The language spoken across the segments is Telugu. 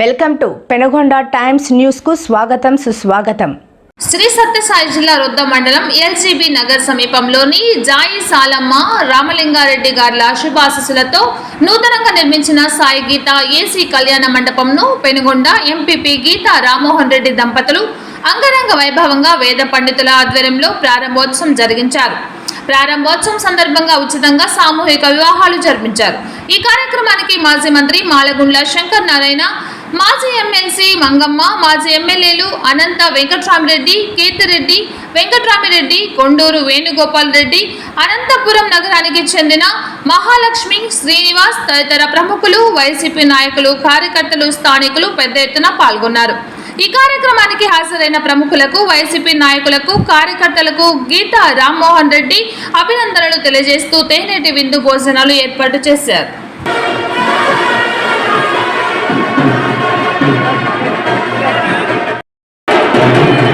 వెల్కమ్ టు పెనగొండ టైమ్స్ న్యూస్కు స్వాగతం సుస్వాగతం. శ్రీ సత్యసాయి జిల్లా రొద్ద మండలం ఎల్జీబీ నగర్ సమీపంలోని జాయి సాలమ్మ రామలింగారెడ్డి గార్ల శుభాశిసులతో నూతనంగా నిర్మించిన సాయి గీత ఏసీ కళ్యాణ మండపంను పెనుగొండ ఎంపీపీ గీత రామ్మోహన్ రెడ్డి దంపతులు అంగరంగ వైభవంగా వేద పండితుల ఆధ్వర్యంలో ప్రారంభోత్సవం జరిగించారు. ప్రారంభోత్సవం సందర్భంగా ఉచితంగా సామూహిక వివాహాలు జరిపించారు. ఈ కార్యక్రమానికి మాజీ మంత్రి మాలగుండ్ల శంకర్ నారాయణ మాజీ ఎమ్మెల్సీ మంగమ్మ మాజీ ఎమ్మెల్యేలు అనంత వెంకట్రామిరెడ్డి కీర్తిరెడ్డి వెంకట్రామిరెడ్డి కొండూరు వేణుగోపాల్ రెడ్డి అనంతపురం నగరానికి చెందిన మహాలక్ష్మి శ్రీనివాస్ తదితర ప్రముఖులు వైసీపీ నాయకులు కార్యకర్తలు స్థానికులు పెద్ద ఎత్తున పాల్గొన్నారు. ఈ కార్యక్రమానికి హాజరైన ప్రముఖులకు వైసీపీ నాయకులకు కార్యకర్తలకు గీతా రామ్మోహన్ రెడ్డి అభినందనలు తెలియజేస్తూ తేనేటి విందు భోజనాలు ఏర్పాటు చేశారు.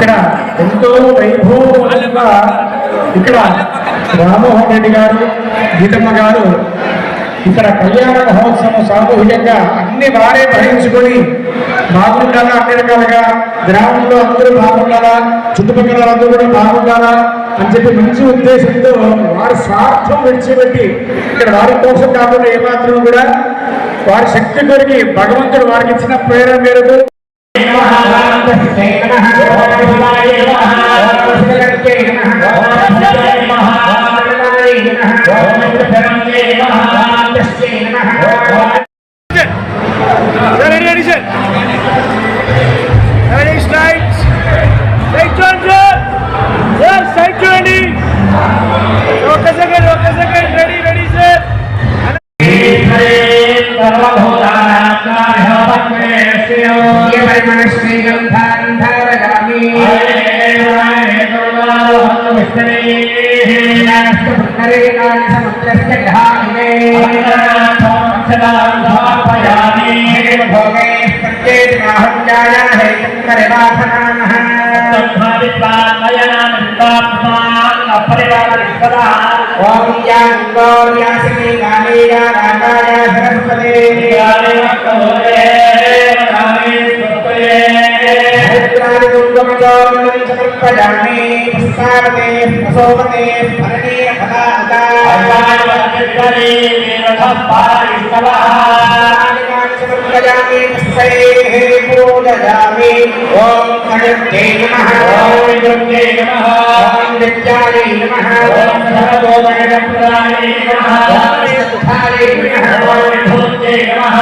ఇక్కడ ఎంతో వైభవంగా ఇక్కడ రామ్మోహన్ రెడ్డి గారు గీతమ్మ గారు ఇక్కడ కళ్యాణ మహోత్సవం సామూహికంగా అన్ని వారే భరించుకొని బాగుండాలా అన్ని రకాలుగా గ్రామంలో అందరూ బాగుండాలా చుట్టుపక్కల అందరూ కూడా బాగుండాలా అని చెప్పి మంచి ఉద్దేశంతో వారి స్వార్థం విడిచిపెట్టి ఇక్కడ వారి కోసం కాకుండా ఏమాత్రం కూడా వారి శక్తి కొరికి భగవంతుడు వారికి ఇచ్చిన ప్రేరణ మేరకు. गंधारंधारगामी पुष्करे समुद्रस्य घामिने सदापयामि भोगे प्रत्येकमाहुल्याय हेतुकरिवासनामः ओम या गौर्या सिने गाने या रामाया सरस्वते गाने भक्तोरे కర్ణే పుష్పావతే ప్రసోపతే భరణే ఫలానుతా భగవానువర్తిష్ఠరే దేవత పారిష్టవః పూజయామి పుష్పైః పూజయామి ఓం నమః. ఓం నమః. ఓం విద్యాయై నమః. ఓం సర్వోదయ నమః. ఓం విష్ణుధారే నమః. ఓం విభూత్యై నమః.